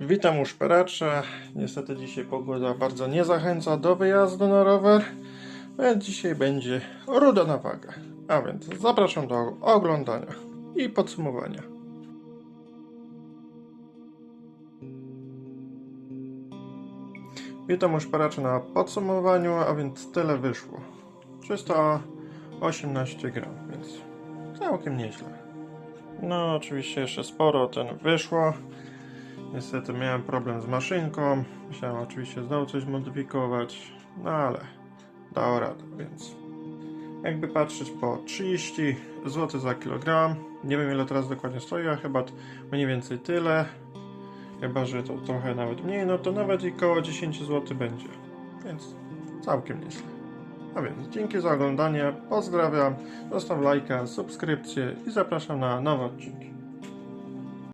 Witam u szperacze. Niestety dzisiaj pogoda bardzo nie zachęca do wyjazdu na rower, więc dzisiaj będzie ruda na wagę. A więc zapraszam do oglądania i podsumowania. Witam u szperaczy na podsumowaniu, a więc tyle wyszło. 318 gram, więc całkiem nieźle. No, oczywiście jeszcze sporo ten wyszło. Niestety miałem problem z maszynką. Musiałem oczywiście znowu coś zmodyfikować, no ale dało radę, więc jakby patrzeć po 30 zł za kilogram. Nie wiem ile teraz dokładnie stoi, a chyba mniej więcej tyle. Chyba, że to trochę nawet mniej, no to nawet i koło 10 zł będzie. Więc całkiem nieźle. A więc dzięki za oglądanie, pozdrawiam, zostaw lajka, subskrypcję i zapraszam na nowe odcinki.